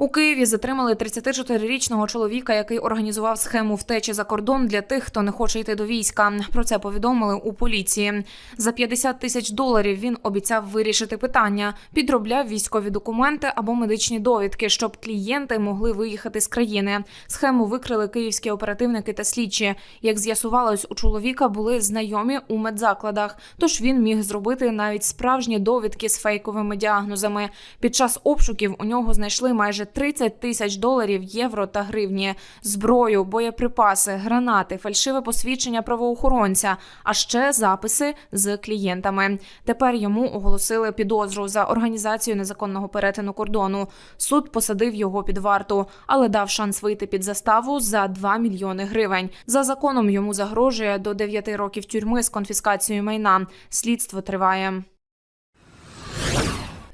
У Києві затримали 34-річного чоловіка, який організував схему втечі за кордон для тих, хто не хоче йти до війська. Про це повідомили у поліції. За 50 тисяч доларів він обіцяв вирішити питання, підробляв військові документи або медичні довідки, щоб клієнти могли виїхати з країни. Схему викрили київські оперативники та слідчі. Як з'ясувалось, у чоловіка були знайомі у медзакладах, тож він міг зробити навіть справжні довідки з фейковими діагнозами. Під час обшуків у нього знайшли майже 30 тисяч доларів, євро та гривні, зброю, боєприпаси, гранати, фальшиве посвідчення правоохоронця, а ще записи з клієнтами. Тепер йому оголосили підозру за організацію незаконного перетину кордону. Суд посадив його під варту, але дав шанс вийти під заставу за 2 мільйони гривень. За законом йому загрожує до 9 років тюрми з конфіскацією майна. Слідство триває.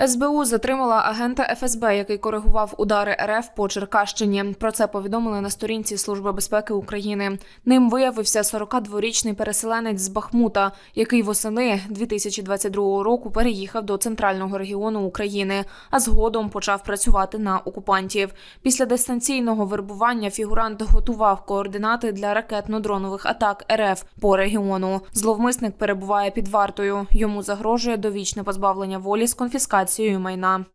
СБУ затримала агента ФСБ, який коригував удари РФ по Черкащині. Про це повідомили на сторінці Служби безпеки України. Ним виявився 42-річний переселенець з Бахмута, який восени 2022 року переїхав до центрального регіону України, а згодом почав працювати на окупантів. Після дистанційного вербування фігурант готував координати для ракетно-дронових атак РФ по регіону. Зловмисник перебуває під вартою. Йому загрожує довічне позбавлення волі з конфіскацією майна.